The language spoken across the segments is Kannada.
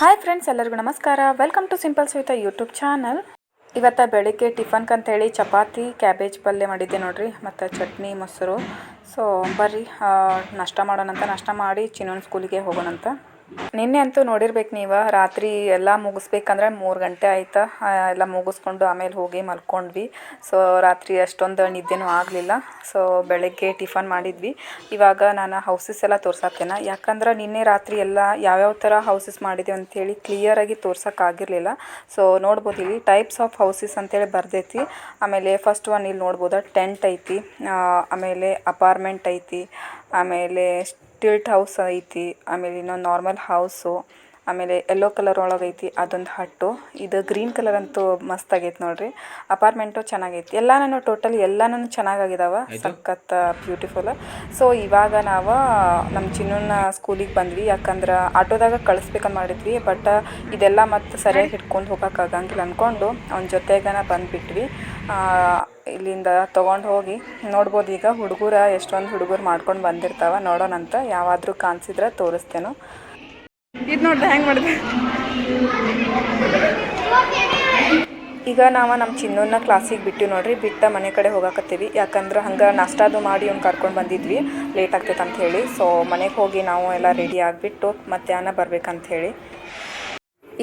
ಹಾಯ್ ಫ್ರೆಂಡ್ಸ್ ಎಲ್ಲರಿಗೂ ನಮಸ್ಕಾರ. Welcome to simple Savitha YouTube channel ಇವತ್ತು ಬೆಳಿಗ್ಗೆ ಅಂತ ಹೇಳಿ ಚಪಾತಿ ಕ್ಯಾಬೇಜ್ ಪಲ್ಯ ಮಾಡಿದ್ದೆ ನೋಡಿರಿ, ಮತ್ತು ಚಟ್ನಿ, ಮೊಸರು. ಸೊ ಬರ್ರಿ ನಾಷ್ಟ ಮಾಡೋಣಂತ, ನಾಷ್ಟ ಮಾಡಿ ಚಿನ್ನೋನ್ ಸ್ಕೂಲಿಗೆ ಹೋಗೋಣಂತ. ನಿನ್ನೆ ಅಂತೂ ನೋಡಿರ್ಬೇಕು ನೀವು, ರಾತ್ರಿ ಎಲ್ಲ ಮುಗಿಸ್ಬೇಕಂದ್ರೆ ಮೂರು ಗಂಟೆ ಆಯ್ತಾ? ಎಲ್ಲ ಮುಗಿಸ್ಕೊಂಡು ಆಮೇಲೆ ಹೋಗಿ ಮಲ್ಕೊಂಡ್ವಿ. ಸೊ ರಾತ್ರಿ ಅಷ್ಟೊಂದು ನಿದ್ದೆನೂ ಆಗಲಿಲ್ಲ. ಸೊ ಬೆಳಗ್ಗೆ ಟಿಫನ್ ಮಾಡಿದ್ವಿ. ಇವಾಗ ನಾನು ಹೌಸಸ್ ಎಲ್ಲ ತೋರ್ಸತ್ತೇನೆ ಯಾಕಂದ್ರೆ ನಿನ್ನೆ ರಾತ್ರಿ ಎಲ್ಲ ಯಾವ್ಯಾವ ಥರ ಹೌಸಸ್ ಮಾಡಿದ್ದೀವಿ ಅಂಥೇಳಿ ಕ್ಲಿಯರಾಗಿ ತೋರ್ಸೋಕ್ಕಾಗಿರಲಿಲ್ಲ ಸೊ ನೋಡ್ಬೋದು ಇಲ್ಲಿ ಟೈಪ್ಸ್ ಆಫ್ ಹೌಸಸ್ ಅಂತೇಳಿ ಬರ್ದೈತಿ. ಆಮೇಲೆ ಫಸ್ಟ್ ಒನ್ ಇಲ್ಲಿ ನೋಡ್ಬೋದು ಟೆಂಟ್ ಐತಿ. ಆಮೇಲೆ ಅಪಾರ್ಟ್ಮೆಂಟ್ ಐತಿ. ಆಮೇಲೆ ಸ್ಟಿಲ್ಟ್ ಹೌಸ್ ಐತಿ ಆಮೇಲೆ ಇನ್ನೊಂದು ನಾರ್ಮಲ್ ಹೌಸು ಆಮೇಲೆ ಯೆಲ್ಲೋ ಕಲರ್ ಒಳಗೆ ಐತಿ ಅದೊಂದು ಹಟ್ಟು. ಇದು ಗ್ರೀನ್ ಕಲರ್ ಅಂತೂ ಮಸ್ತ್ ಆಗೈತೆ ನೋಡ್ರಿ. ಅಪಾರ್ಟ್ಮೆಂಟು ಚೆನ್ನಾಗೈತಿ. ಎಲ್ಲ ನಾನು ಟೋಟಲ್ ಎಲ್ಲನೂ ಚೆನ್ನಾಗಾಗಿದಾವ ಸಖತ್ ಬ್ಯೂಟಿಫುಲ್. ಸೊ ಇವಾಗ ನಾವು ನಮ್ಮ ಚಿನ್ನನ ಸ್ಕೂಲಿಗೆ ಬಂದ್ವಿ ಯಾಕಂದ್ರೆ ಆಟೋದಾಗ ಕಳಿಸ್ಬೇಕಂತ ಮಾಡಿದ್ವಿ ಬಟ್ ಇದೆಲ್ಲ ಮತ್ತೆ ಸರಿಯಾಗಿ ಹಿಡ್ಕೊಂಡು ಹೋಗಕ್ಕೆ ಆಗಂಗಿಲ್ಲ ಅಂದ್ಕೊಂಡು ಅವ್ನ ಜೊತೆಗನ ಬಂದುಬಿಟ್ವಿ. ಇಲ್ಲಿಂದ ತೊಗೊಂಡು ಹೋಗಿ ನೋಡ್ಬೋದು. ಈಗ ಹುಡುಗರ ಎಷ್ಟೊಂದು ಹುಡುಗರು ಮಾಡ್ಕೊಂಡು ಬಂದಿರ್ತಾವ. ನೋಡೋಣಂತ ಯಾವಾದರೂ ಕಾಣಿಸಿದ್ರೆ ತೋರಿಸ್ತೇನೋ. ಇದು ನೋಡ್ದೆ ಹೆಂಗೆ ಮಾಡಿದೆ? ಈಗ ನಾವು ನಮ್ಮ ಚಿನ್ನೂನ ಕ್ಲಾಸಿಗೆ ಬಿಟ್ಟು ನೋಡ್ರಿ. ಬಿಟ್ಟ ಮನೆ ಕಡೆ ಹೋಗಾಕತ್ತೀವಿ. ಯಾಕಂದ್ರೆ ಹಂಗೆ ನಾಷ್ಟಾದು ಮಾಡಿ ಅವ್ನು ಕರ್ಕೊಂಡು ಬಂದಿದ್ವಿ. ಲೇಟ್ ಆಗ್ತೈತೆ ಅಂತ ಹೇಳಿ. ಸೊ ಮನೆಗೆ ಹೋಗಿ ನಾವು ಎಲ್ಲ ರೆಡಿ ಆಗಿಬಿಟ್ಟು ಮಧ್ಯಾಹ್ನ ಬರ್ಬೇಕಂತ ಹೇಳಿ.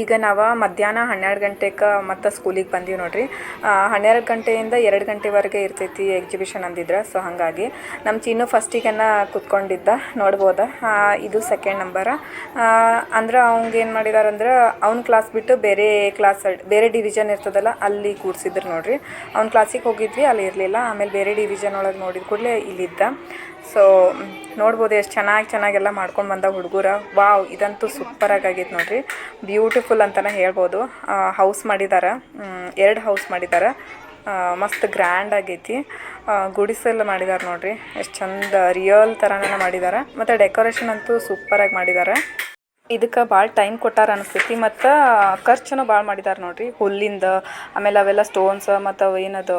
ಈಗ ನಾವು ಮಧ್ಯಾಹ್ನ ಹನ್ನೆರಡು ಗಂಟೆಗೆ ಮತ್ತೆ ಸ್ಕೂಲಿಗೆ ಬಂದೀವಿ ನೋಡ್ರಿ. ಹನ್ನೆರಡು ಗಂಟೆಯಿಂದ ಎರಡು ಗಂಟೆವರೆಗೆ ಇರ್ತೈತಿ ಎಕ್ಸಿಬಿಷನ್ ಅಂದಿದ್ರೆ. ಸೊ ಹಾಗಾಗಿ ನಮ್ಮ ಚಿನ್ನು ಫಸ್ಟಿಗೆನ ಕುತ್ಕೊಂಡಿದ್ದ. ನೋಡ್ಬೋದ? ಇದು ಸೆಕೆಂಡ್ ನಂಬರ ಅಂದ್ರೆ ಅವ್ನಿಗೆ ಏನು ಮಾಡಿದಾರಂದ್ರೆ ಅವ್ನ ಕ್ಲಾಸ್ ಬಿಟ್ಟು ಬೇರೆ ಕ್ಲಾಸ್ ಬೇರೆ ಡಿವಿಷನ್ ಇರ್ತದಲ್ಲ, ಅಲ್ಲಿ ಕೂಡ್ಸಿದ್ರು ನೋಡ್ರಿ. ಅವ್ನ ಕ್ಲಾಸಿಗೆ ಹೋಗಿದ್ವಿ, ಅಲ್ಲಿ ಇರಲಿಲ್ಲ. ಆಮೇಲೆ ಬೇರೆ ಡಿವಿಷನ್ ಒಳಗೆ ನೋಡಿದ ಕೂಡಲೇ ಇಲ್ಲಿದ್ದ. ಸೊ ನೋಡ್ಬೋದು ಎಷ್ಟು ಚೆನ್ನಾಗಿ ಚೆನ್ನಾಗೆಲ್ಲ ಮಾಡ್ಕೊಂಡು ಬಂದ ಹುಡುಗರ. ವಾವ್ ಇದಂತೂ ಸೂಪರಾಗಿ ಆಗೈತೆ ನೋಡ್ರಿ. ಬ್ಯೂಟಿಫುಲ್ ಅಂತಲೇ ಹೇಳ್ಬೋದು. ಹೌಸ್ ಮಾಡಿದ್ದಾರೆ ಎರಡು ಹೌಸ್ ಮಾಡಿದ್ದಾರೆ ಮಸ್ತ್ ಗ್ರ್ಯಾಂಡ್ ಆಗೈತಿ. ಗುಡಿಸೆಲ್ಲ ಗುಡಿಸಲು ಮಾಡಿದ್ದಾರೆ ನೋಡ್ರಿ. ಎಷ್ಟು ಚಂದ ರಿಯಲ್ ಥರನೇ ಮಾಡಿದ್ದಾರೆ ಮತ್ತು ಡೆಕೋರೇಷನ್ ಅಂತೂ ಸೂಪರಾಗಿ ಮಾಡಿದ್ದಾರೆ ಇದಕ್ಕೆ ಭಾಳ ಟೈಮ್ ಕೊಟ್ಟಾರ ಅನಿಸ್ತೈತಿ. ಮತ್ತು ಖರ್ಚುನು ಭಾಳ ಮಾಡಿದ್ದಾರೆ ನೋಡಿರಿ. ಹುಲ್ಲಿಂದ, ಆಮೇಲೆ ಅವೆಲ್ಲ ಸ್ಟೋನ್ಸ್ ಮತ್ತು ಏನದು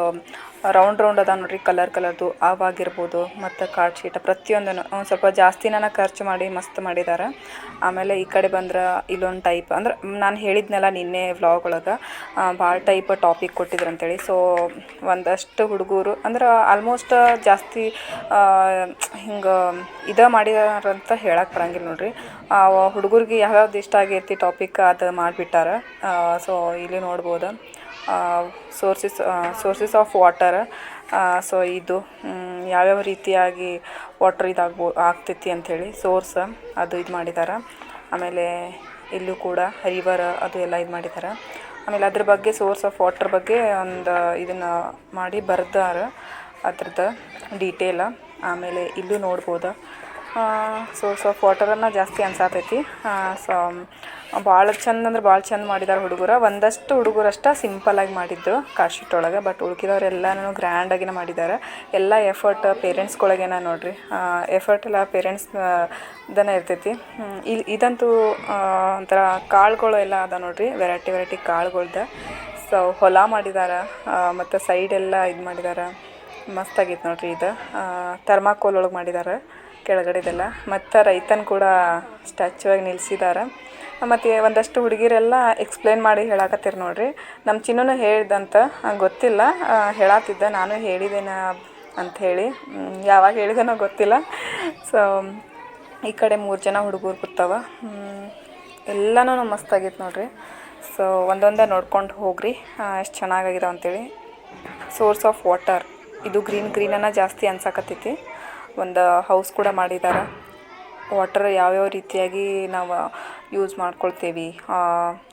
ರೌಂಡ್ ರೌಂಡ್ ಅದ ನೋಡ್ರಿ ಕಲರ್ ಕಲರ್ದು ಅವಾಗಿರ್ಬೋದು ಮತ್ತು ಕಾರ್ಡ್ ಶೀಟ್ ಪ್ರತಿಯೊಂದನ್ನು ಒಂದು ಸ್ವಲ್ಪ ಜಾಸ್ತಿನ ಖರ್ಚು ಮಾಡಿ ಮಸ್ತ್ ಮಾಡಿದ್ದಾರೆ ಆಮೇಲೆ ಈ ಕಡೆ ಬಂದ್ರೆ ಇಲ್ಲೊಂದು ಟೈಪ್ ಅಂದ್ರೆ ನಾನು ಹೇಳಿದ್ನಲ್ಲ ನಿನ್ನೆ ವ್ಲಾಗ್ ಒಳಗೆ ಭಾಳ ಟೈಪ್ ಟಾಪಿಕ್ ಕೊಟ್ಟಿದ್ರು ಅಂತೇಳಿ. ಸೊ ಒಂದಷ್ಟು ಹುಡುಗರು, ಅಂದ್ರೆ ಆಲ್ಮೋಸ್ಟ್ ಜಾಸ್ತಿ ಹಿಂಗೆ ಇದ ಮಾಡಿದಾರಂತ ಹೇಳಕ್ಕೆ ಬರಂಗಿಲ್ಲ ನೋಡ್ರಿ. ಹುಡುಗರಿಗೆ ಯಾವ್ಯಾವ್ದು ಇಷ್ಟ ಆಗೈತಿ ಟಾಪಿಕ್ ಅದು ಮಾಡಿಬಿಟ್ಟಾರ. ಸೊ ಇಲ್ಲಿ ನೋಡ್ಬೋದು. Sources sources of water so ಇದು ಯಾವ್ಯಾವ ರೀತಿಯಾಗಿ ವಾಟರ್ ಇದಾಗ್ಬೋ, ಆಗ್ತೈತಿ ಅಂಥೇಳಿ ಸೋರ್ಸ್ ಅದು ಇದು ಮಾಡಿದ್ದಾರೆ ಆಮೇಲೆ ಇಲ್ಲೂ ಕೂಡ ರಿವರ್ ಅದು ಎಲ್ಲ ಇದು ಮಾಡಿದ್ದಾರೆ ಆಮೇಲೆ ಅದ್ರ ಬಗ್ಗೆ ಸೋರ್ಸ್ ಆಫ್ ವಾಟರ್ ಬಗ್ಗೆ ಒಂದು ಇದನ್ನು ಮಾಡಿ ಬರ್ದಾರ ಅದ್ರದ್ದು ಡೀಟೇಲ ಆಮೇಲೆ ಇಲ್ಲೂ ನೋಡ್ಬೋದು. ಸೋರ್ಸ್ ಆಫ್ ವಾಟರನ್ನು ಜಾಸ್ತಿ ಅನ್ಸಾತೈತಿ. ಸೊ ಭಾಳ ಚಂದ ಅಂದ್ರೆ ಭಾಳ ಚಂದ ಮಾಡಿದ್ದಾರೆ ಹುಡುಗರು. ಒಂದಷ್ಟು ಹುಡುಗರಷ್ಟ ಸಿಂಪಲಾಗಿ ಮಾಡಿದ್ದು ಕಾಶೀಟ್ ಒಳಗೆ ಬಟ್ ಉಳ್ಕಿದವ್ರೆಲ್ಲನೂ ಗ್ರ್ಯಾಂಡಾಗಿನ ಮಾಡಿದ್ದಾರೆ ಎಲ್ಲ ಎಫರ್ಟ್ ಪೇರೆಂಟ್ಸ್ಗೊಳಗೇನ ನೋಡ್ರಿ. ಎಫರ್ಟ್ ಎಲ್ಲ ಪೇರೆಂಟ್ಸ್ ದನ ಇರ್ತೈತಿ. ಇಲ್ಲಿ ಇದಂತೂ ಒಂಥರ ಕಾಳುಗಳು ಎಲ್ಲ ಅದ ನೋಡ್ರಿ ವೆರೈಟಿ ವೆರೈಟಿ ಕಾಳುಗಳ್ದ. ಸೊ ಹೊಲ ಮಾಡಿದ್ದಾರೆ ಮತ್ತು ಸೈಡೆಲ್ಲ ಇದು ಮಾಡಿದ್ದಾರೆ ಮಸ್ತ್ ಆಗೈತೆ ನೋಡ್ರಿ ಇದು. ಥರ್ಮಾಕೋಲ್ ಒಳಗೆ ಮಾಡಿದ್ದಾರೆ ಕೆಳಗಡೆದೆಲ್ಲ ಮತ್ತು ರೈತನ ಕೂಡ ಸ್ಟ್ಯಾಚು ಆಗಿ ನಿಲ್ಸಿದ್ದಾರೆ ಮತ್ತು ಒಂದಷ್ಟು ಹುಡುಗಿರೆಲ್ಲ ಎಕ್ಸ್ಪ್ಲೇನ್ ಮಾಡಿ ಹೇಳಾಕತ್ತೀರ ನೋಡ್ರಿ. ನಮ್ಮ ಚಿನ್ನೂ ಹೇಳ್ದಂತ ಗೊತ್ತಿಲ್ಲ. ಹೇಳಾತಿದ್ದ, ನಾನು ಹೇಳಿದ್ದೇನೆ ಅಂಥೇಳಿ ಯಾವಾಗ ಹೇಳಿದನೋ ಗೊತ್ತಿಲ್ಲ. ಸೊ ಈ ಕಡೆ ಮೂರು ಜನ ಹುಡುಗರು ಕೂತಾವ ಎಲ್ಲನೂ ಮಸ್ತಾಗಿತ್ತು ನೋಡ್ರಿ. ಸೊ ಒಂದೊಂದೇ ನೋಡ್ಕೊಂಡು ಹೋಗ್ರಿ. ಎಷ್ಟು ಚೆನ್ನಾಗಾಗಿದೆ ಅಂತೇಳಿ. ಸೋರ್ಸ್ ಆಫ್ ವಾಟರ್ ಇದು ಗ್ರೀನ್ ಗ್ರೀನನ್ನು ಜಾಸ್ತಿ ಅನ್ಸಕತ್ತೈತಿ. ಒಂದು ಹೌಸ್ ಕೂಡ ಮಾಡಿದ್ದಾರೆ ವಾಟರ್ ಯಾವ್ಯಾವ ರೀತಿಯಾಗಿ ನಾವು ಯೂಸ್ ಮಾಡ್ಕೊಳ್ತೇವೆ.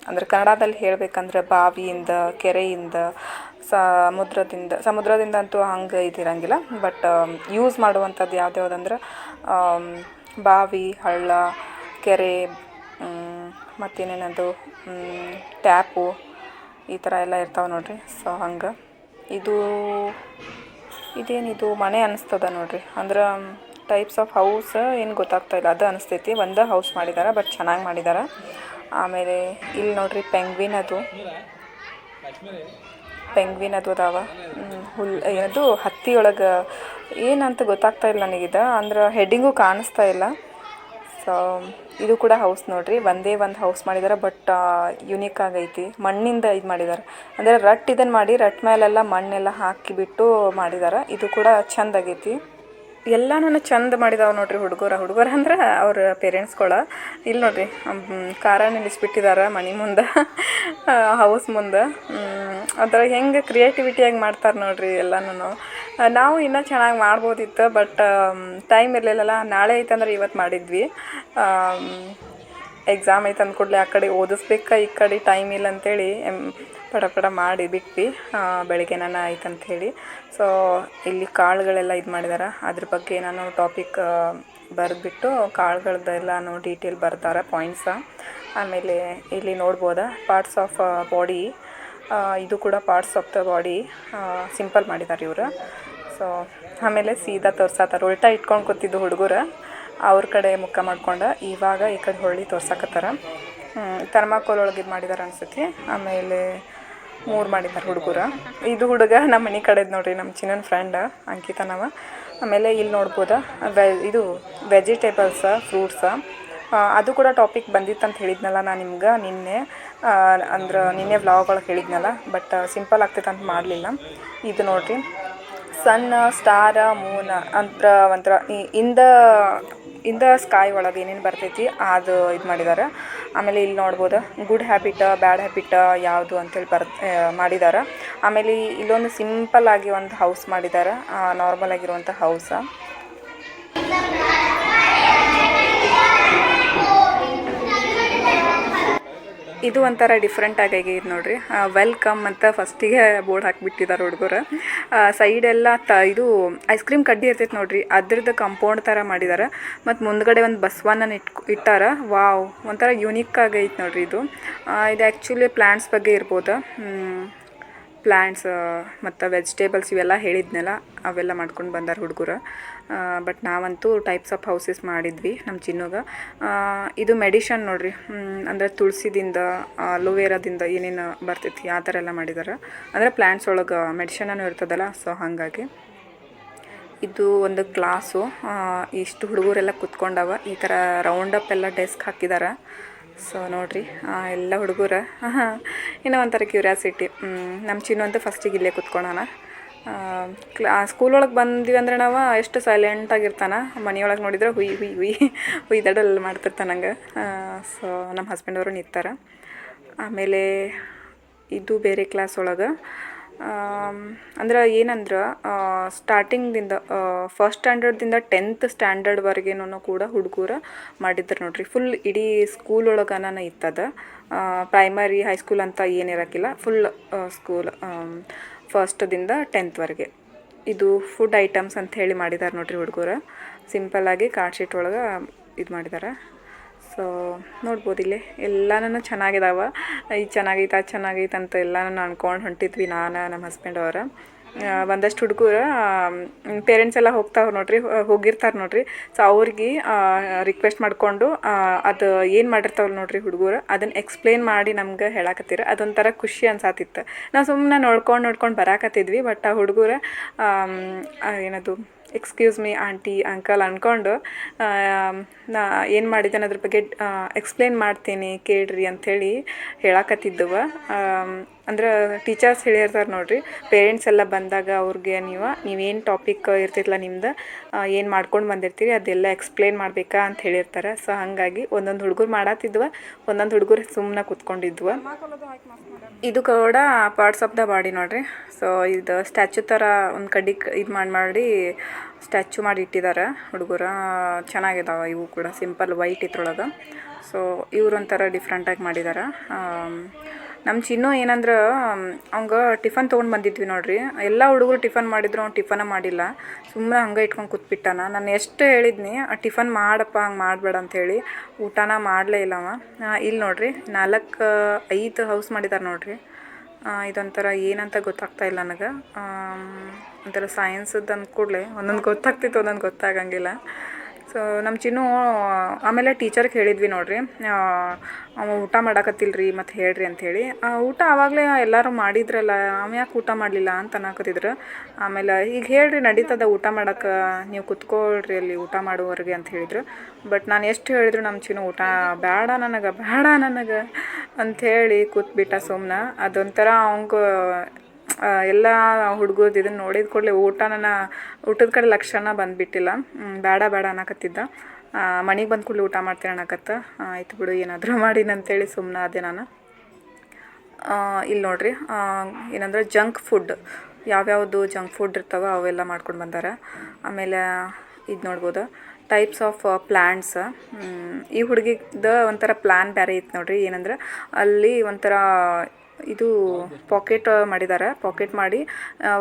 ಅಂದರೆ ಕನ್ನಡದಲ್ಲಿ ಹೇಳಬೇಕಂದ್ರೆ ಬಾವಿಯಿಂದ, ಕೆರೆಯಿಂದ, ಸಮುದ್ರದಿಂದ ಸಮುದ್ರದಿಂದ ಅಂತೂ ಹಂಗೆ ಇದಿರಂಗಿಲ್ಲ. ಬಟ್ ಯೂಸ್ ಮಾಡುವಂಥದ್ದು ಯಾವ್ದು ಯಾವುದಂದ್ರೆ ಬಾವಿ, ಹಳ್ಳ, ಕೆರೆ ಮತ್ತೇನೇನದು ಟ್ಯಾಪು ಈ ಥರ ಎಲ್ಲ ಇರ್ತಾವೆ ನೋಡಿರಿ. ಸೊ ಹಂಗೆ. ಇದು ಇದೇನಿದು ಮನೆ ಅನಿಸ್ತದ ನೋಡ್ರಿ. ಅಂದ್ರೆ ಟೈಪ್ಸ್ ಆಫ್ ಹೌಸ್ ಏನು ಗೊತ್ತಾಗ್ತಾ ಇಲ್ಲ. ಅದು ಅನಿಸ್ತೈತಿ. ಒಂದು ಹೌಸ್ ಮಾಡಿದ್ದಾರೆ ಬಟ್ ಚೆನ್ನಾಗಿ ಮಾಡಿದ್ದಾರೆ ಆಮೇಲೆ ಇಲ್ಲಿ ನೋಡ್ರಿ ಪೆಂಗ್ವಿನ್ ಅದು. ಪೆಂಗ್ವಿನ್ ಅದು ಅದಾವ. ಹುಲ್, ಏನದು ಹತ್ತಿ ಒಳಗೆ ಏನಂತ ಗೊತ್ತಾಗ್ತಾ ಇಲ್ಲ ನನಗಿದ. ಅಂದ್ರೆ ಹೆಡ್ಡಿಂಗು ಕಾಣಿಸ್ತಾ ಇಲ್ಲ. ಇದು ಕೂಡ ಹೌಸ್ ನೋಡ್ರಿ. ಒಂದೇ ಒಂದು ಹೌಸ್ ಮಾಡಿದ್ದಾರೆ ಬಟ್ ಯುನೀಕ್ ಆಗೈತಿ ಮಣ್ಣಿಂದ ಇದು ಮಾಡಿದ್ದಾರೆ ಅಂದರೆ ರಟ್ ಇದನ್ನು ಮಾಡಿ, ರಟ್ ಮೇಲೆಲ್ಲ ಮಣ್ಣೆಲ್ಲ ಹಾಕಿಬಿಟ್ಟು ಮಾಡಿದ್ದಾರೆ ಇದು ಕೂಡ ಚಂದ ಆಗೈತಿ. ಎಲ್ಲನೂ ಚಂದ ಮಾಡಿದಾವೆ ನೋಡ್ರಿ ಹುಡುಗರ. ಹುಡುಗರ ಅಂದ್ರೆ ಅವ್ರ ಪೇರೆಂಟ್ಸ್ಗಳ ಇಲ್ಲಿ ನೋಡ್ರಿ ಕಾರ ನಿಲ್ಲಿಸ್ಬಿಟ್ಟಿದ್ದಾರೆ ಮನೆ ಮುಂದೆ ಹೌಸ್ ಮುಂದೆ. ಅದ್ರಾಗ ಹೆಂಗೆ ಕ್ರಿಯೇಟಿವಿಟಿಯಾಗಿ ಮಾಡ್ತಾರೆ ನೋಡ್ರಿ ಎಲ್ಲನೂ ನಾವು ಇನ್ನೂ ಚೆನ್ನಾಗಿ ಮಾಡ್ಬೋದಿತ್ತು ಬಟ್ ಟೈಮ್ ಇರಲಿಲ್ಲಲ್ಲ. ನಾಳೆ ಐತಂದ್ರೆ ಇವತ್ತು ಮಾಡಿದ್ವಿ. ಎಕ್ಸಾಮ್ ಐತೆ ಅಂದ್ಕೂಡ್ಲೆ ಆ ಕಡೆ ಓದಿಸ್ಬೇಕಾ, ಈ ಕಡೆ ಟೈಮ್ ಇಲ್ಲ ಅಂತೇಳಿ ಪಡ ಪಡ ಮಾಡಿ ಬಿಟ್ವಿ ಬೆಳಿಗ್ಗೆ ನಾನು ಆಯ್ತು ಅಂಥೇಳಿ ಸೊ ಇಲ್ಲಿ ಕಾಳುಗಳೆಲ್ಲ ಇದು ಮಾಡಿದಾರೆ. ಅದ್ರ ಬಗ್ಗೆ ನಾನು ಟಾಪಿಕ್ ಬರೆದ್ಬಿಟ್ಟು ಕಾಳುಗಳದ್ದೆಲ್ಲನೂ ಡೀಟೇಲ್ ಬರ್ತಾರೆ ಪಾಯಿಂಟ್ಸ ಆಮೇಲೆ ಇಲ್ಲಿ ನೋಡ್ಬೋದಾ ಪಾರ್ಟ್ಸ್ ಆಫ್ ಬಾಡಿ ಇದು ಕೂಡ parts of the body simple ಮಾಡಿದ್ದಾರೆ ಇವರು. ಸೊ ಆಮೇಲೆ ಸೀದಾ ತೋರ್ಸತ್ತಾರ ಉಲ್ಟಾ ಇಟ್ಕೊಂಡು ಕೂತಿದ್ದು ಹುಡುಗರು. ಅವ್ರ ಕಡೆ ಮುಖ ಮಾಡ್ಕೊಂಡು, ಇವಾಗ ಈ ಕಡೆ ಹೊಳ್ಳಿ ತೋರ್ಸಕತ್ತಾರ. ಥರ್ಮಾಕೋಲ್ ಒಳಗೆ ಇದು ಮಾಡಿದಾರೆ ಅನ್ಸುತ್ತೆ. ಆಮೇಲೆ ಮೂರು ಮಾಡಿದ್ದಾರೆ ಹುಡುಗರು. ಇದು ಹುಡುಗ ನಮ್ಮ ಮನೆ ಕಡೆದು ನೋಡ್ರಿ, ನಮ್ಮ ಚಿನ್ನನ ಫ್ರೆಂಡ್ ಅಂಕಿತನವ. ಆಮೇಲೆ ಇಲ್ಲಿ ನೋಡ್ಬೋದಾ, ವೆ, ಇದು ವೆಜಿಟೇಬಲ್ಸ ಫ್ರೂಟ್ಸ ಅದು ಕೂಡ ಟಾಪಿಕ್ ಬಂದಿತ್ತು ಅಂತ ಹೇಳಿದ್ನಲ್ಲ ನಾನು ನಿಮ್ಗೆ ನಿನ್ನೆ. ಅಂದ್ರೆ ನಿನ್ನೆ ವ್ಲಾಗ್ ಒಳಗೆ ಹೇಳಿದ್ನಲ್ಲ ಬಟ್ ಸಿಂಪಲ್ ಆಗ್ತೈತೆ ಅಂತ ಮಾಡಲಿಲ್ಲ. ಇದು ನೋಡ್ರಿ. ಸನ್ ಸ್ಟಾರ ಮೂನ ಅಂತ ಒಂಥರ in the in the sky ಒಳಗೆ ಏನೇನು ಬರ್ತೈತಿ, ಅದು ಇದು ಮಾಡಿದ್ದಾರೆ ಆಮೇಲೆ ಇಲ್ಲಿ ನೋಡ್ಬೋದು, ಗುಡ್ ಹ್ಯಾಬಿಟ, ಬ್ಯಾಡ್ ಹ್ಯಾಬಿಟ ಯಾವುದು ಅಂತೇಳಿ ಬರ್ ಮಾಡಿದ್ದಾರೆ ಆಮೇಲೆ ಇಲ್ಲೊಂದು ಸಿಂಪಲ್ ಆಗಿ ಒಂದು ಹೌಸ್ ಮಾಡಿದ್ದಾರೆ ನಾರ್ಮಲ್ ಆಗಿರುವಂಥ ಹೌಸ ಇದು ಒಂಥರ ಡಿಫ್ರೆಂಟ್ ಆಗೈತೆ ನೋಡ್ರಿ. ವೆಲ್ಕಮ್ ಅಂತ ಫಸ್ಟಿಗೆ ಬೋರ್ಡ್ ಹಾಕಿಬಿಟ್ಟಿದ್ದಾರೆ ಹುಡುಗರು. ಸೈಡೆಲ್ಲ ತ, ಇದು ಐಸ್ ಕ್ರೀಮ್ ಕಡ್ಡಿ ಇರ್ತೈತೆ ನೋಡ್ರಿ. ಅದ್ರದ್ದು ಕಂಪೌಂಡ್ ಥರ ಮಾಡಿದ್ದಾರೆ ಮತ್ತು ಮುಂದ್ಗಡೆ ಒಂದು ಬಸವನ್ನ ಇಟ್ ಇಟ್ಟಾರ. ವಾವ್ ಒಂಥರ ಯುನೀಕ್ ಆಗೈತೆ ನೋಡ್ರಿ ಇದು. ಇದು ಆ್ಯಕ್ಚುಲಿ ಪ್ಲ್ಯಾಂಟ್ಸ್ ಬಗ್ಗೆ ಇರ್ಬೋದು. ಪ್ಲ್ಯಾಂಟ್ಸ್ ಮತ್ತು ವೆಜಿಟೇಬಲ್ಸ್ ಇವೆಲ್ಲ ಹೇಳಿದ್ನಲ್ಲ, ಅವೆಲ್ಲ ಮಾಡ್ಕೊಂಡು ಬಂದಾರ ಹುಡುಗರು. ಬಟ್ ನಾವಂತೂ ಟೈಪ್ಸ್ ಆಫ್ ಹೌಸಸ್ ಮಾಡಿದ್ವಿ ನಮ್ಮ ಚಿನ್ನುಗ. ಇದು ಮೆಡಿಷನ್ ನೋಡ್ರಿ. ಅಂದರೆ ತುಳಸಿದಿಂದ ಅಲೋವೆರಾದಿಂದ ಏನೇನು ಬರ್ತೈತಿ, ಆ ಥರ ಎಲ್ಲ ಮಾಡಿದ್ದಾರೆ ಅಂದರೆ ಪ್ಲ್ಯಾಂಟ್ಸ್ ಒಳಗೆ ಮೆಡಿಷನೂ ಇರ್ತದಲ್ಲ ಸೊ ಹಾಗಾಗಿ. ಇದು ಒಂದು ಕ್ಲಾಸು ಇಷ್ಟು ಹುಡುಗರೆಲ್ಲ ಕುತ್ಕೊಂಡವ, ಈ ಥರ ರೌಂಡ್ ಅಪ್ ಎಲ್ಲ ಡೆಸ್ಕ್ ಹಾಕಿದ್ದಾರೆ ಸೊ ನೋಡಿರಿ ಎಲ್ಲ ಹುಡುಗರ. ಇನ್ನೂ ಒಂಥರ ಕ್ಯೂರಿಯಾಸಿಟಿ ನಮ್ಮ ಚಿನ್ನು ಅಂತೂ ಫಸ್ಟಿಗೆ ಇಲ್ಲೇ ಕುತ್ಕೊಳ್ಳೋಣ ಕ್ಲಾ ಸ್ಕೂಲ್ ಒಳಗೆ ಬಂದ್ವಿ ಅಂದ್ರೆ ನಾವು ಎಷ್ಟು ಸೈಲೆಂಟಾಗಿರ್ತಾನೆ ಮನೆಯೊಳಗೆ ನೋಡಿದ್ರೆ ಹುಯ್ ಹುಯ್ ಹುಯ್ ಹುಯ್ ದಡಲ್ ನಂಗೆ ಸೊ ನಮ್ಮ ಹಸ್ಬೆಂಡ್ ಅವರು ನಿಂತಾರೆ. ಆಮೇಲೆ ಇದು ಬೇರೆ ಕ್ಲಾಸ್ ಒಳಗೆ. ಅಂದ್ರೆ ಏನಂದ್ರೆ ಸ್ಟಾರ್ಟಿಂಗ್ದಿಂದ ಫಸ್ಟ್ ಸ್ಟ್ಯಾಂಡರ್ಡ್ದಿಂದ ಟೆಂತ್ ಸ್ಟ್ಯಾಂಡರ್ಡ್ವರೆಗೇನೂ ಕೂಡ ಹುಡುಗರು ಮಾಡಿದ್ರು ನೋಡ್ರಿ. ಫುಲ್ ಇಡೀ ಸ್ಕೂಲ್ ಒಳಗನ ಇತ್ತದ. ಪ್ರೈಮರಿ ಹೈಸ್ಕೂಲ್ ಅಂತ ಏನಿರೋಕ್ಕಿಲ್ಲ ಫುಲ್ ಸ್ಕೂಲ್ ಫಸ್ಟ್ದಿಂದ ಟೆಂತ್ವರೆಗೆ ಇದು ಫುಡ್ ಐಟಮ್ಸ್ ಅಂತ ಹೇಳಿ ಮಾಡಿದ್ದಾರೆ ನೋಡ್ರಿ ಹುಡುಗರು. ಸಿಂಪಲ್ಲಾಗಿ ಕಾರ್ಡ್ ಶೀಟ್ ಒಳಗೆ ಇದು ಮಾಡಿದ್ದಾರೆ ಸೊ ನೋಡ್ಬೋದು ಇಲ್ಲಿ. ಎಲ್ಲನೂ ಚೆನ್ನಾಗಿದಾವೆ. ಇದು ಚೆನ್ನಾಗೈತೆ, ಅದು ಚೆನ್ನಾಗೈತೆ ಅಂತ ಎಲ್ಲನೂ ಅನ್ಕೊಂಡು ಹೊಂಟಿದ್ವಿ ನಾನು ನಮ್ಮ ಹಸ್ಬೆಂಡ್ ಅವರ. ಒಂದಷ್ಟು ಹುಡುಗರು ಪೇರೆಂಟ್ಸ್ ಎಲ್ಲ ಹೋಗ್ತಾವೆ ನೋಡ್ರಿ ಹೋಗಿರ್ತಾರೆ ನೋಡ್ರಿ. ಸೊ ಅವ್ರಿಗೆ ರಿಕ್ವೆಸ್ಟ್ ಮಾಡಿಕೊಂಡು ಅದು ಏನು ಮಾಡಿರ್ತಾವಲ್ಲ ನೋಡ್ರಿ ಹುಡುಗರು ಅದನ್ನು ಎಕ್ಸ್ಪ್ಲೇನ್ ಮಾಡಿ ನಮ್ಗೆ ಹೇಳಾಕತ್ತೀರ. ಅದೊಂಥರ ಖುಷಿ ಅನ್ಸಾತಿತ್ತು. ನಾವು ಸುಮ್ಮನೆ ನೋಡ್ಕೊಂಡು ನೋಡ್ಕೊಂಡು ಬರಾಕತ್ತಿದ್ವಿ ಬಟ್ ಆ ಹುಡುಗರು ಏನದು ಎಕ್ಸ್ಕ್ಯೂಸ್ ಮೀ ಆಂಟಿ ಅಂಕಲ್ ಅಂದ್ಕೊಂಡು ನಾ ಏನು ಮಾಡಿದ್ದೇನೆ ಅದ್ರ ಬಗ್ಗೆ ಎಕ್ಸ್ಪ್ಲೇನ್ ಮಾಡ್ತೀನಿ, ಕೇಳ್ರಿ ಅಂಥೇಳಿ ಹೇಳಕತ್ತಿದ್ದವ. ಅಂದ್ರೆ ಟೀಚರ್ಸ್ ಹೇಳಿರ್ತಾರೆ ನೋಡ್ರಿ ಪೇರೆಂಟ್ಸ್ ಎಲ್ಲ ಬಂದಾಗ ಅವ್ರಿಗೆ ನೀವು, ನೀವೇನು ಟಾಪಿಕ್ ಇರ್ತಿತ್ತಲ್ಲ ನಿಮ್ದು ಏನು ಮಾಡ್ಕೊಂಡು ಬಂದಿರ್ತೀರಿ, ಅದೆಲ್ಲ ಎಕ್ಸ್ಪ್ಲೇನ್ ಮಾಡಬೇಕಾ ಅಂತ ಹೇಳಿರ್ತಾರೆ ಸೊ ಹಾಗಾಗಿ ಒಂದೊಂದು ಹುಡುಗರು ಮಾಡತ್ತಿದ್ವ ಒಂದೊಂದು ಹುಡುಗರು ಸುಮ್ಮನೆ ಕೂತ್ಕೊಂಡಿದ್ವ. ಇದು ಕೂಡ ಪಾರ್ಟ್ಸ್ ಆಫ್ ದ ಬಾಡಿ ನೋಡ್ರಿ. ಸೊ ಇದು ಸ್ಟ್ಯಾಚು ಥರ ಒಂದು ಕಡ್ಡಿ ಇದು ಮಾಡಿ ಮಾಡಿ ಸ್ಟ್ಯಾಚು ಮಾಡಿ ಇಟ್ಟಿದ್ದಾರೆ ಹುಡುಗರು. ಚೆನ್ನಾಗಿದ್ದಾವೆ ಇವು ಕೂಡ ಸಿಂಪಲ್ ವೈಟ್ ಇದ್ರೊಳಗೆ. ಸೊ ಇವ್ರೊಂಥರ ಡಿಫ್ರೆಂಟಾಗಿ ಮಾಡಿದ್ದಾರೆ ನಮ್ಮ ಚಿನ್ನು ಏನಂದ್ರೆ ಅವಂಗೆ ಟಿಫನ್ ತೊಗೊಂಡು ಬಂದಿದ್ವಿ ನೋಡ್ರಿ. ಎಲ್ಲ ಹುಡುಗರು ಟಿಫನ್ ಮಾಡಿದ್ರು, ಅವ್ನು ಟಿಫನ ಮಾಡಿಲ್ಲ. ಸುಮ್ಮನೆ ಹಂಗೆ ಇಟ್ಕೊಂಡು ಕೂತ್ಬಿಟ್ಟಾನ. ನಾನು ಎಷ್ಟು ಹೇಳಿದ್ನಿ ಟಿಫನ್ ಮಾಡಪ್ಪ, ಹಂಗೆ ಮಾಡಬೇಡ ಅಂಥೇಳಿ ಊಟನ ಮಾಡಲೇ ಇಲ್ಲ ಅವ. ಇಲ್ಲಿ ನೋಡ್ರಿ, ನಾಲ್ಕು, ಐದು ಹೌಸ್ ಮಾಡಿದ್ದಾರೆ ನೋಡ್ರಿ. ಇದೊಂಥರ ಏನಂತ ಗೊತ್ತಾಗ್ತಾ ಇಲ್ಲ ನನಗೆ. ಒಂಥರ ಸೈನ್ಸದ್ದು ಅಂದ ಕೂಡಲೇ ಒಂದೊಂದು ಗೊತ್ತಾಗ್ತಿತ್ತು, ಒಂದೊಂದು ಗೊತ್ತಾಗಂಗಿಲ್ಲ. ಸೊ ನಮ್ಮ ಚಿನ್ನು ಆಮೇಲೆ ಟೀಚರ್ಗೆ ಹೇಳಿದ್ವಿ ನೋಡ್ರಿ. ಅವ ಊಟ ಮಾಡಾಕತ್ತಿಲ್ರಿ ಮತ್ತು ಹೇಳ್ರಿ ಅಂಥೇಳಿ ಊಟ ಆವಾಗಲೇ ಎಲ್ಲರೂ ಮಾಡಿದ್ರಲ್ಲ ಯಾಕೆ ಊಟ ಮಾಡಲಿಲ್ಲ ಅಂತ ಅನ್ನಕತ್ತಿದ್ರು. ಆಮೇಲೆ ಈಗ ಹೇಳ್ರಿ ನಡೀತದ ಊಟ ಮಾಡಕ್ಕೆ ನೀವು ಕುತ್ಕೊಳ್ರಿ ಅಲ್ಲಿ ಊಟ ಮಾಡುವವರೆಗೆ ಅಂತ ಹೇಳಿದ್ರು. ಬಟ್ ನಾನು ಎಷ್ಟು ಹೇಳಿದ್ರು ನಮ್ಮ ಚಿನ್ನು, ಊಟ ಬೇಡ ನನಗೆ ಬೇಡ ನನಗೆ ಅಂಥೇಳಿ ಕೂತ್ಬಿಟ್ಟ ಸುಮ್ಮನೆ ಅದೊಂಥರ ಅವಂಗೆ ಎಲ್ಲ ಹುಡುಗರದ್ದು ಇದನ್ನು ನೋಡಿದ ಕೂಡಲೇ ಊಟ ನನ್ನ ಊಟದ ಕಡೆ ಲಕ್ಷಣ ಬಂದುಬಿಟ್ಟಿಲ್ಲ. ಬೇಡ ಬೇಡ ಅನ್ನಕತ್ತಿದ್ದ. ಮನೆಗೆ ಬಂದ ಕೂಡಲೇ ಊಟ ಮಾಡ್ತೀನಿ ಅನ್ನಕತ್ತ. ಆಯ್ತು ಬಿಡು, ಏನಾದರೂ ಮಾಡೀನಿ ಅಂತೇಳಿ ಸುಮ್ಮನೆ ಅದೇ ನಾನು. ಇಲ್ಲಿ ನೋಡ್ರಿ ಏನಂದ್ರೆ ಜಂಕ್ ಫುಡ್, ಯಾವ್ಯಾವುದು ಜಂಕ್ ಫುಡ್ ಇರ್ತಾವ ಅವೆಲ್ಲ ಮಾಡ್ಕೊಂಡು ಬಂದಾರ. ಆಮೇಲೆ ಇದು ನೋಡ್ಬೋದು, ಟೈಪ್ಸ್ ಆಫ್ ಪ್ಲ್ಯಾಂಟ್ಸ್ ಈ ಹುಡುಗಿದ ಒಂಥರ ಪ್ಲ್ಯಾನ್ ಬೇರೆ ಇತ್ತು ನೋಡ್ರಿ. ಏನಂದ್ರೆ ಅಲ್ಲಿ ಒಂಥರ ಇದು ಪಾಕೆಟ್ ಮಾಡಿದ್ದಾರೆ ಪಾಕೆಟ್ ಮಾಡಿ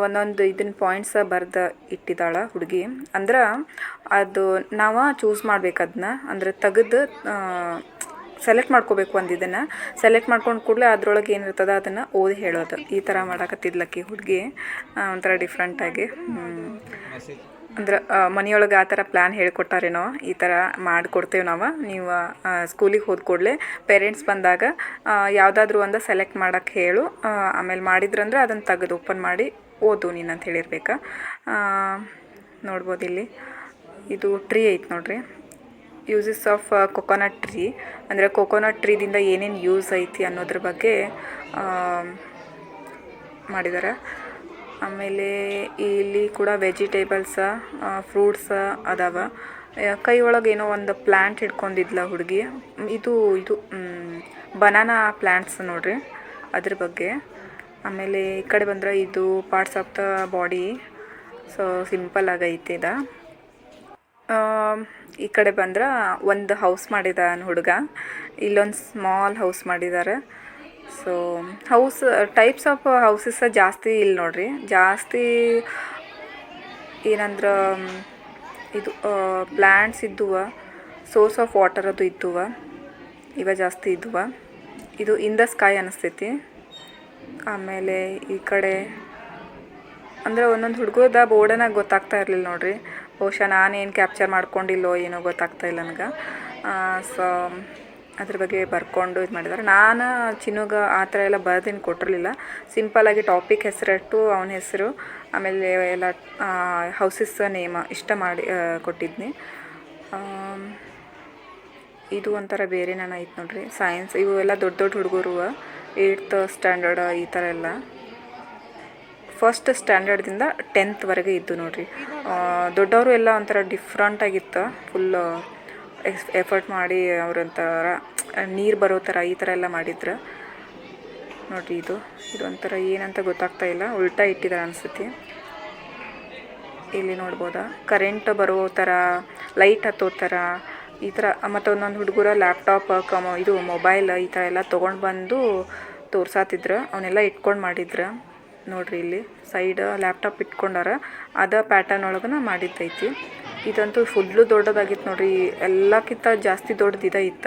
ಒಂದೊಂದು ಇದನ್ನ ಪಾಯಿಂಟ್ಸ್ ಬರೆದು ಇಟ್ಟಿದ್ದಾಳೆ ಹುಡುಗಿ. ಅಂದ್ರೆ ಅದು ನಾವು ಚೂಸ್ ಮಾಡ್ಬೇಕು ಅದನ್ನ ಅಂದ್ರೆ ತೆಗೆದು ಸೆಲೆಕ್ಟ್ ಮಾಡ್ಕೋಬೇಕು ಒಂದು ಇದನ್ನು. ಸೆಲೆಕ್ಟ್ ಮಾಡ್ಕೊಂಡು ಕೂಡಲೇ ಅದ್ರೊಳಗೆ ಏನಿರ್ತದ ಅದನ್ನು ಓದಿ ಹೇಳೋದು. ಈ ಥರ ಮಾಡಕತ್ತಿದ್ಲಕ್ಕಿ ಹುಡುಗಿ. ಒಂಥರ ಡಿಫ್ರೆಂಟಾಗಿ ಅಂದ್ರೆ ಮನೆಯೊಳಗೆ ಆ ಥರ ಪ್ಲ್ಯಾನ್ ಹೇಳ್ಕೊಟ್ಟಾರೇನೋ, ಈ ಥರ ಮಾಡಿಕೊಡ್ತೇವೆ ನಾವು. ನೀವು ಸ್ಕೂಲಿಗೆ ಹೋದ ಕೂಡಲೇ ಪೇರೆಂಟ್ಸ್ ಬಂದಾಗ ಯಾವುದಾದ್ರೂ ಒಂದು ಸೆಲೆಕ್ಟ್ ಮಾಡೋಕ್ಕೆ ಹೇಳು. ಆಮೇಲೆ ಮಾಡಿದ್ರಂದ್ರೆ ಅದನ್ನು ತೆಗೆದು ಓಪನ್ ಮಾಡಿ ಓದು ನೀನು ಅಂತ ಹೇಳಿರ್ಬೇಕು. ನೋಡ್ಬೋದು ಇಲ್ಲಿ. ಇದು ಟ್ರೀ ಐತೆ ನೋಡ್ರಿ. ಯೂಸಸ್ ಆಫ್ ಕೊಕೊನಟ್ ಟ್ರೀ ಅಂದರೆ ಕೊಕೊನಟ್ ಟ್ರೀದಿಂದ ಏನೇನು ಯೂಸ್ ಐತಿ ಅನ್ನೋದ್ರ ಬಗ್ಗೆ ಮಾಡಿದ್ದಾರೆ ಆಮೇಲೆ ಇಲ್ಲಿ ಕೂಡ ವೆಜಿಟೇಬಲ್ಸ ಫ್ರೂಟ್ಸ ಅದಾವ. ಕೈ ಒಳಗೆ ಏನೋ ಒಂದು ಪ್ಲ್ಯಾಂಟ್ ಹಿಡ್ಕೊಂಡಿದ್ಲ ಹುಡುಗಿ. ಇದು ಇದು ಬನಾನಾ ಪ್ಲ್ಯಾಂಟ್ಸ್ ನೋಡ್ರಿ ಅದ್ರ ಬಗ್ಗೆ. ಆಮೇಲೆ ಈ ಕಡೆ ಬಂದ್ರೆ ಇದು parts of the body. So, simple ಆಗೈತೆ ಇದು. ಈ ಕಡೆ ಬಂದ್ರೆ ಒಂದು ಹೌಸ್ ಮಾಡಿದಾನ ಹುಡುಗ. ಇಲ್ಲೊಂದು ಸ್ಮಾಲ್ ಹೌಸ್ ಮಾಡಿದ್ದಾರೆ so house types of houses ಜಾಸ್ತಿ ಇಲ್ಲಿ ನೋಡ್ರಿ. ಜಾಸ್ತಿ ಏನಂದ್ರೆ ಇದು ಪ್ಲ್ಯಾಂಟ್ಸ್ ಇದ್ದುವ ಸೋರ್ಸ್ ಆಫ್ ವಾಟರ್ ಅದು ಇದ್ದುವ, ಇವ ಜಾಸ್ತಿ ಇದ್ದುವ. ಇದು ಇನ್ ದ ಸ್ಕೈ ಅನಿಸ್ತೈತಿ. ಆಮೇಲೆ ಈ ಕಡೆ, ಅಂದರೆ ಒಂದೊಂದು ಹುಡುಗದ ಬೋರ್ಡನಾಗ ಗೊತ್ತಾಗ್ತಾ ಇರಲಿಲ್ಲ ನೋಡ್ರಿ. ಬಹುಶಃ ನಾನೇನು ಕ್ಯಾಪ್ಚರ್ ಮಾಡ್ಕೊಂಡಿಲ್ಲೋ ಏನೋ ಗೊತ್ತಾಗ್ತಾ ಇಲ್ಲ ನನಗೆ. ಸೊ ಅದ್ರ ಬಗ್ಗೆ ಬರ್ಕೊಂಡು ಇದು ಮಾಡಿದ್ದಾರೆ ನಾನು ಚಿನ್ನುಗ ಆ ಥರ ಎಲ್ಲ ಬರ್ದೇನು ಕೊಟ್ಟಿರಲಿಲ್ಲ. ಸಿಂಪಲ್ಲಾಗಿ ಟಾಪಿಕ್ ಹೆಸರಿಟ್ಟು ಅವನ ಹೆಸರು, ಆಮೇಲೆ ಎಲ್ಲ ಹೌಸಸ್ ನೇಮ ಇಷ್ಟ ಮಾಡಿ ಕೊಟ್ಟಿದ್ನಿ. ಇದು ಒಂಥರ ಬೇರೆ ನಾನು ಐತೆ ನೋಡ್ರಿ. ಸೈನ್ಸ್ ಇವು ಎಲ್ಲ ದೊಡ್ಡ ದೊಡ್ಡ ಹುಡುಗರು ಏಯ್ತ್ ಸ್ಟ್ಯಾಂಡರ್ಡ್ ಈ ಥರ ಎಲ್ಲ. ಫಸ್ಟ್ ಸ್ಟ್ಯಾಂಡರ್ಡ್ದಿಂದ ಟೆಂತ್ವರೆಗೆ ಇದ್ದು ನೋಡ್ರಿ. ದೊಡ್ಡವರು ಎಲ್ಲ ಒಂಥರ ಡಿಫ್ರೆಂಟಾಗಿತ್ತು ಫುಲ್ ಎಫರ್ಟ್ ಮಾಡಿ ಅವ್ರೊಂಥರ, ನೀರು ಬರೋ ಥರ ಈ ಥರ ಎಲ್ಲ ಮಾಡಿದ್ರು. ನೋಡಿರಿ ಇದು, ಇದೊಂಥರ ಏನಂತ ಗೊತ್ತಾಗ್ತಾ ಇಲ್ಲ, ಉಲ್ಟಾ ಇಟ್ಟಿದ್ದಾರೆ ಅನಿಸುತ್ತೆ. ಇಲ್ಲಿ ನೋಡ್ಬೋದಾ? ಕರೆಂಟ್ ಬರೋ ಥರ ಲೈಟ್ ಹತ್ತೋ ಥರ, ಈ ಥರ, ಮತ್ತು ಒಂದೊಂದು ಹುಡುಗರ ಲ್ಯಾಪ್ಟಾಪ್ ಕಮ ಇದು ಮೊಬೈಲ್ ಈ ಥರ ಎಲ್ಲ ತೊಗೊಂಡು ಬಂದು ತೋರ್ಸಾತಿದ್ರು ಅವನ್ನೆಲ್ಲ ಇಟ್ಕೊಂಡು ಮಾಡಿದ್ರು. ನೋಡಿರಿ ಇಲ್ಲಿ ಸೈಡ್ ಲ್ಯಾಪ್ಟಾಪ್ ಇಟ್ಕೊಂಡಾರ, ಅದ ಪ್ಯಾಟರ್ನ್ ಒಳಗನ ಮಾಡಿದ್ದೈತಿ. ಇದಂತೂ ಫುಲ್ಲು ದೊಡ್ಡದಾಗಿತ್ತು ನೋಡ್ರಿ. ಎಲ್ಲಕ್ಕಿಂತ ಜಾಸ್ತಿ ದೊಡ್ಡದು ಇದೈತ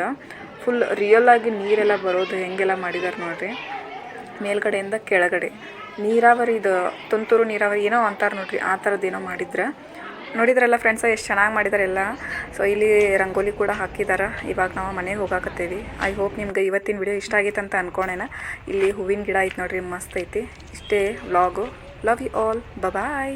ಫುಲ್ ರಿಯಲ್ ಆಗಿ ನೀರೆಲ್ಲ ಬರೋದು ಹೆಂಗೆಲ್ಲ ಮಾಡಿದಾರೆ ನೋಡ್ರಿ. ಮೇಲ್ಗಡೆಯಿಂದ ಕೆಳಗಡೆ. ನೀರಾವರಿ ಇದು, ತುಂತುರು ನೀರಾವರಿ ಏನೋ ಅಂತಾರೆ ನೋಡ್ರಿ, ಆ ಥರದ್ದು ಏನೋ ಮಾಡಿದ್ರೆ. ನೋಡಿದ್ರಲ್ಲ ಫ್ರೆಂಡ್ಸ ಎಷ್ಟು ಚೆನ್ನಾಗಿ ಮಾಡಿದಾರೆಲ್ಲ ಸೊ ಇಲ್ಲಿ ರಂಗೋಲಿ ಕೂಡ ಹಾಕಿದ್ದಾರೆ ಇವಾಗ ನಾವು ಮನೆಗೆ ಹೋಗಾಕತ್ತೀವಿ. ಐ ಹೋಪ್ ನಿಮ್ಗೆ ಇವತ್ತಿನ ವಿಡಿಯೋ ಇಷ್ಟ ಆಗೈತೆ ಅಂತ ಅನ್ಕೊಂಡೇನ ಇಲ್ಲಿ ಹೂವಿನ ಗಿಡ ಐತೆ ನೋಡ್ರಿ, ಮಸ್ತ್ ಐತಿ. ಇಷ್ಟೇ vlog love you all bye